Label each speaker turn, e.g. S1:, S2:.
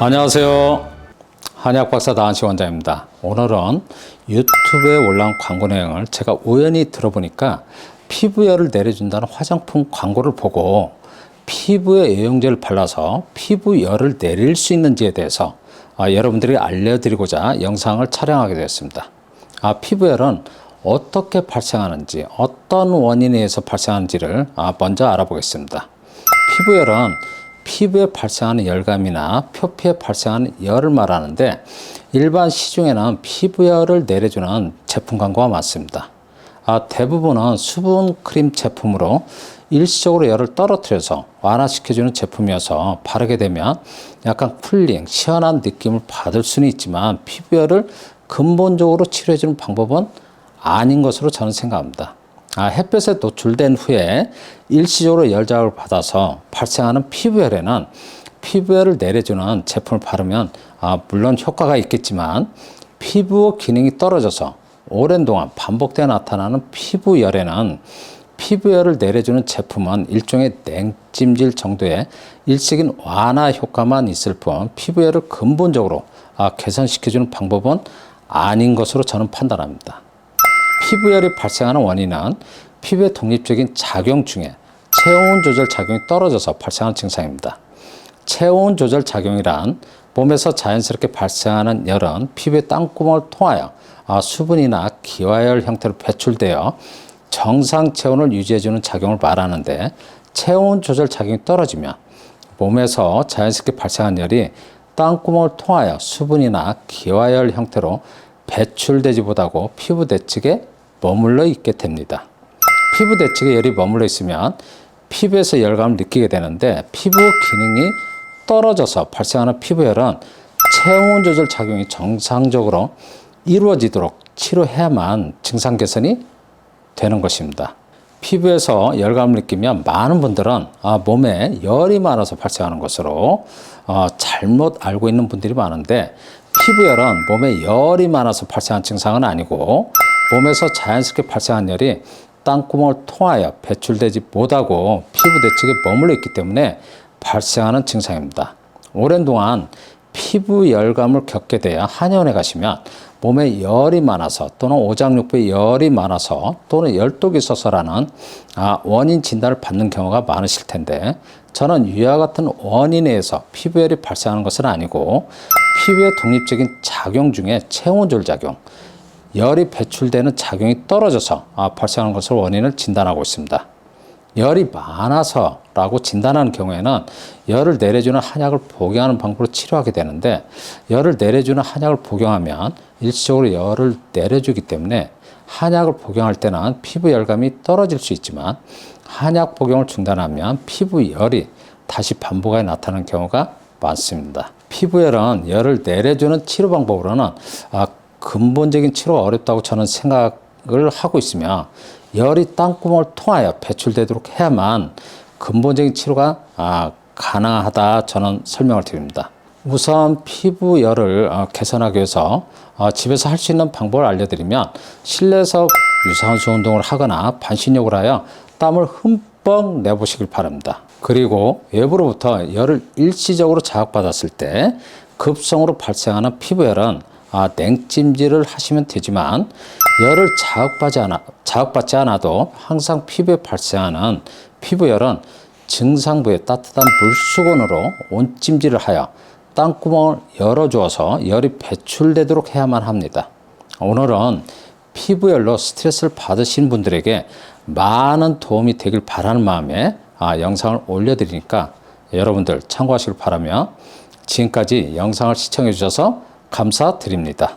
S1: 안녕하세요. 한약 박사 다한시 원장입니다. 오늘은 유튜브에 올라온 광고 내용을 제가 우연히 들어보니까 피부열을 내려준다는 화장품 광고를 보고 피부에 애용제를 발라서 피부열을 내릴 수 있는지에 대해서 아, 여러분들이 알려드리고자 영상을 촬영하게 되었습니다. 아, 피부열은 어떻게 발생하는지, 어떤 원인에 의해서 발생하는지를 아, 먼저 알아보겠습니다. 피부열은 피부에 발생하는 열감이나 표피에 발생하는 열을 말하는데 일반 시중에는 피부열을 내려주는 제품 광고가 많습니다. 아, 대부분은 수분 크림 제품으로 일시적으로 열을 떨어뜨려서 완화시켜주는 제품이어서 바르게 되면 약간 쿨링, 시원한 느낌을 받을 수는 있지만 피부열을 근본적으로 치료해주는 방법은 아닌 것으로 저는 생각합니다. 아, 햇볕에 노출된 후에 일시적으로 열자극을 받아서 발생하는 피부열에는 피부열을 내려주는 제품을 바르면 아, 물론 효과가 있겠지만 피부 기능이 떨어져서 오랜 동안 반복되어 나타나는 피부열에는 피부열을 내려주는 제품은 일종의 냉찜질 정도의 일시적인 완화 효과만 있을 뿐 피부열을 근본적으로 아, 개선시켜주는 방법은 아닌 것으로 저는 판단합니다. 피부열이 발생하는 원인은 피부의 독립적인 작용 중에 체온 조절 작용이 떨어져서 발생하는 증상입니다. 체온 조절 작용이란 몸에서 자연스럽게 발생하는 열은 피부의 땅구멍을 통하여 아, 수분이나 기화열 형태로 배출되어 정상 체온을 유지해주는 작용을 말하는데 체온 조절 작용이 떨어지면 몸에서 자연스럽게 발생한 열이 땅구멍을 통하여 수분이나 기화열 형태로 배출되지 못하고 피부 내측에 머물러 있게 됩니다. 피부 내측에 열이 머물러 있으면 피부에서 열감을 느끼게 되는데 피부 기능이 떨어져서 발생하는 피부열은 체온 조절 작용이 정상적으로 이루어지도록 치료해야만 증상 개선이 되는 것입니다. 피부에서 열감을 느끼면 많은 분들은 아, 몸에 열이 많아서 발생하는 것으로 어, 잘못 알고 있는 분들이 많은데 피부열은 몸에 열이 많아서 발생한 증상은 아니고 몸에서 자연스럽게 발생한 열이 땅구멍을 통하여 배출되지 못하고 피부 내측에 머물러 있기 때문에 발생하는 증상입니다. 오랜 동안 피부 열감을 겪게 돼야 한의원에 가시면 몸에 열이 많아서 또는 오장육부에 열이 많아서 또는 열독이 있어서라는 아, 원인 진단을 받는 경우가 많으실 텐데 저는 위와 같은 원인에 의해서 피부열이 발생하는 것은 아니고 피부의 독립적인 작용 중에 체온조절 작용, 열이 배출되는 작용이 떨어져서 아, 발생하는 것을 원인을 진단하고 있습니다. 열이 많아서라고 진단하는 경우에는 열을 내려주는 한약을 복용하는 방법으로 치료하게 되는데 열을 내려주는 한약을 복용하면 일시적으로 열을 내려주기 때문에 한약을 복용할 때는 피부 열감이 떨어질 수 있지만 한약 복용을 중단하면 피부 열이 다시 반복하여 나타나는 경우가 많습니다. 피부열은 열을 내려주는 치료 방법으로는 아, 근본적인 치료가 어렵다고 저는 생각을 하고 있으며 열이 땅구멍을 통하여 배출되도록 해야만 근본적인 치료가 아, 가능하다 저는 설명을 드립니다. 우선 피부 열을 어, 개선하기 위해서 어, 집에서 할 수 있는 방법을 알려드리면 실내에서 유산소 운동을 하거나 반신욕을 하여 땀을 흠뻑 내보시길 바랍니다. 그리고 외부로부터 열을 일시적으로 자극받았을 때 급성으로 발생하는 피부열은 아, 냉찜질을 하시면 되지만 열을 자극받지, 않아, 자극받지 않아도 항상 피부에 발생하는 피부열은 증상부에 따뜻한 물수건으로 온찜질을 하여 땅구멍을 열어주어서 열이 배출되도록 해야만 합니다. 오늘은 피부열로 스트레스를 받으신 분들에게 많은 도움이 되길 바라는 마음에 아, 영상을 올려드리니까 여러분들 참고하시길 바라며 지금까지 영상을 시청해 주셔서 감사드립니다.